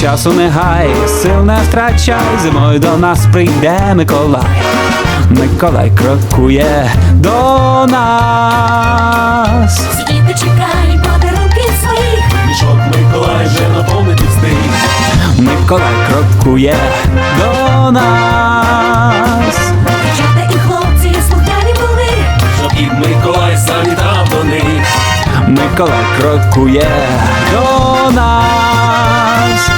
Часу не гай, сил не втрачай, зимою до нас прийде Миколай. Миколай крокує до нас. Сидіти чекай, подарунки своїх. Мішок Миколай вже наповнити встиг. Миколай крокує до нас. Дівчата і хлопці слухняні були. Щоб і Миколай завітав до них. Миколай крокує до нас.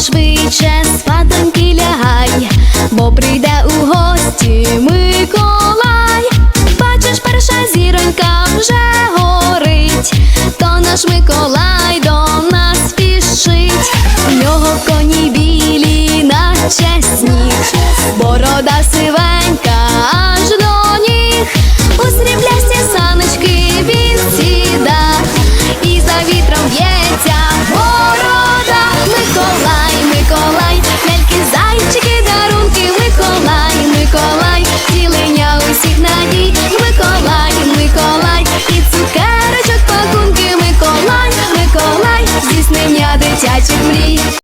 Швидше спатоньки лягай, бо прийде у гості Миколай. Бачиш, перша зіронька вже горить, то наш Миколай до нас спішить. У нього коні білі, наче сніг, борода сива